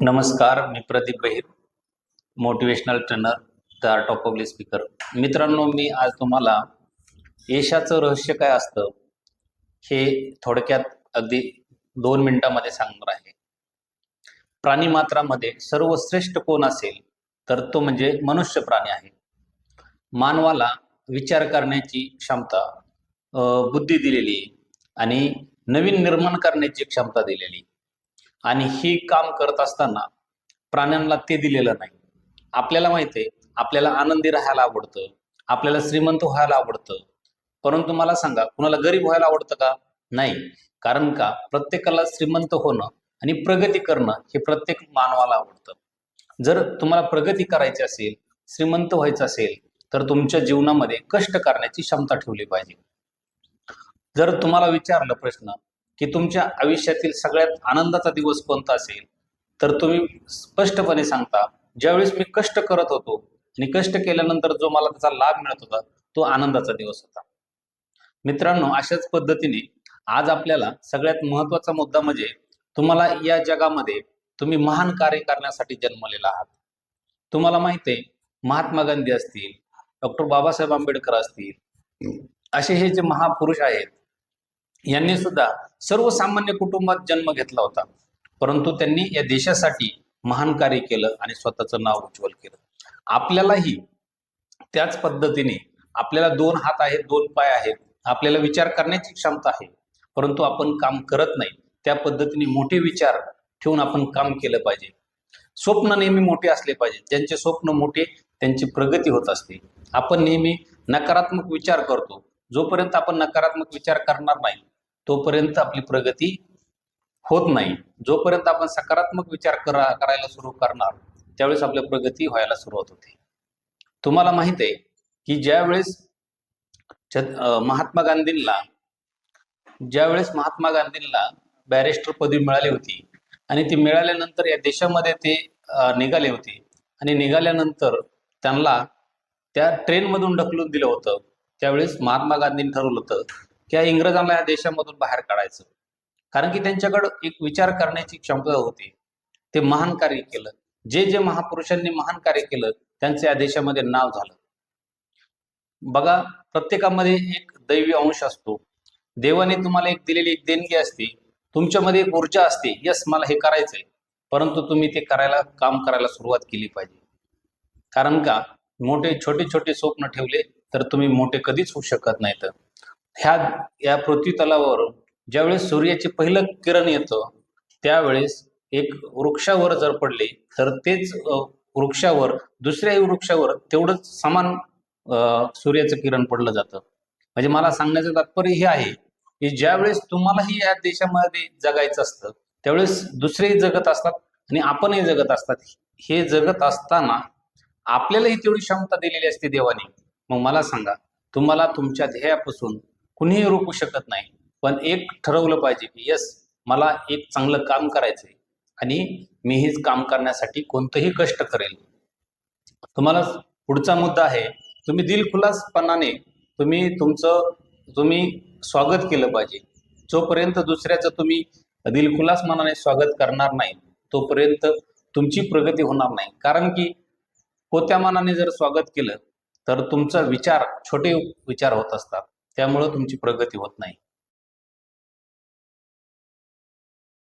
नमस्कार मी Pradeep Bahir motivational trainer the art of public speaker मित्रांनो मी आज तुम्हाला यशाचं रहस्य काय असतं हे थोडक्यात अगदी दोन मिनिटांमध्ये सांगणार आहे. प्राणीमात्रामध्ये सर्वश्रेष्ठ कोण असेल तर तो म्हणजे मनुष्य प्राणी आहे. मानवाला विचार करण्याची क्षमता बुद्धी दिलेली आणि नवीन निर्माण करण्याची क्षमता दिलेली आणि ही काम करत असताना प्राण्यांना ते दिलेलं नाही. आपल्याला माहिती आहे आपल्याला आनंदी राहायला आवडतं आपल्याला श्रीमंत व्हायला आवडतं. परंतु मला सांगा कुणाला गरीब व्हायला आवडतं का? नाही. कारण का? प्रत्येकाला श्रीमंत होणं आणि प्रगती करणं हे प्रत्येक मानवाला आवडतं. जर तुम्हाला प्रगती करायची असेल श्रीमंत व्हायचं असेल तर तुमच्या जीवनामध्ये कष्ट करण्याची क्षमता ठेवली पाहिजे. जर तुम्हाला विचारलं प्रश्न की तुमच्या आयुष्यातील सगळ्यात आनंदाचा दिवस कोणता असेल? तर तुम्ही स्पष्टपणे सांगता ज्यावेळेस मी कष्ट करत होतो आणि कष्ट केल्यानंतर जो मला त्याचा लाभ मिळत होता तो आनंदाचा दिवस होता. मित्रांनो अशाच पद्धतीने आज आपल्याला सगळ्यात महत्त्वाचा मुद्दा म्हणजे तुम्हाला या जगामध्ये तुम्ही महान कार्य करण्यासाठी जन्मलेला आहात. तुम्हाला माहिती आहे महात्मा गांधी असतील डॉक्टर बाबासाहेब आंबेडकर असतील असे हे जे महापुरुष आहेत यांनी सुद्धा सर्वसामान्य कुटुंबात जन्म घेतला होता. परंतु त्यांनी या देशासाठी महान कार्य केलं आणि स्वतःचं नाव उज्ज्वल केलं. आपल्यालाही त्याच पद्धतीने आपल्याला दोन हात आहेत दोन पाय आहेत आपल्याला विचार करण्याची क्षमता आहे. परंतु आपण काम करत नाही. त्या पद्धतीने मोठे विचार ठेवून आपण काम केलं पाहिजे. स्वप्न नेहमी मोठे असले पाहिजे. ज्यांचे स्वप्न मोठे त्यांची प्रगती होत असते. आपण नेहमी नकारात्मक विचार करतो. जोपर्यंत आपण नकारात्मक विचार करणार नाही तोपर्यंत आपली प्रगती होत नाही. जोपर्यंत आपण सकारात्मक विचार करा करायला सुरू करणार त्यावेळेस आपली प्रगती व्हायला सुरुवात होते. तुम्हाला माहीत आहे की ज्यावेळेस महात्मा गांधींना ज्यावेळेस महात्मा गांधींना बॅरिस्टर पदवी मिळाली होती आणि ती मिळाल्यानंतर या देशामध्ये ते निघाले होते आणि निघाल्यानंतर त्यांना त्या ट्रेनमधून ढकलून दिलं होतं. त्यावेळेस महात्मा गांधींनी ठरवलं होतं की या इंग्रजांना या देशामधून बाहेर काढायचं. कारण की त्यांच्याकडं एक विचार करण्याची क्षमता होती. ते महान कार्य केलं. जे जे महापुरुषांनी महान कार्य केलं त्यांचं या देशामध्ये नाव झालं. बघा प्रत्येकामध्ये एक दैवी अंश असतो. देवाने तुम्हाला एक दिलेली एक देणगी असते. तुमच्यामध्ये एक ऊर्जा असते. यस मला हे करायचंय. परंतु तुम्ही ते करायला काम करायला सुरुवात केली पाहिजे. कारण का? मोठे छोटे छोटे स्वप्न ठेवले तर तुम्ही मोठे कधीच होऊ शकत नाहीत ह्या या पृथ्वी तलावर ज्यावेळेस सूर्याचे पहिलं किरण येतं त्यावेळेस एक वृक्षावर जर पडले तर तेच वृक्षावर दुसऱ्याही वृक्षावर तेवढंच समान सूर्याचं किरण पडलं जातं. म्हणजे मला सांगण्याचं तात्पर्य हे आहे की ज्यावेळेस तुम्हालाही या देशामध्ये जगायचं असतं त्यावेळेस दुसरेही जगत असतात आणि आपणही जगत असतात. हे जगत असताना आपल्यालाही तेवढी क्षमता दिलेली असते देवाने. मग मला सांगा तुम्हाला तुमच्या ध्येयापासून कुणीही रोखू शकत नाही. पण एक ठरवलं पाहिजे की यस मला एक चांगलं काम करायचंय आणि मी हेच काम करण्यासाठी कोणतंही कष्ट करेल. तुम्हाला पुढचा मुद्दा आहे तुम्ही दिलखुलासपणाने तुम्ही तुमचं तुम्ही स्वागत केलं पाहिजे. जोपर्यंत दुसऱ्याचं तुम्ही दिलखुलास मनाने स्वागत करणार नाही तोपर्यंत तुमची प्रगती होणार नाही. कारण की कोत्या मनाने जर स्वागत केलं तर तुमचा विचार छोटे विचार होत असतात. त्यामुळं तुमची प्रगती होत नाही.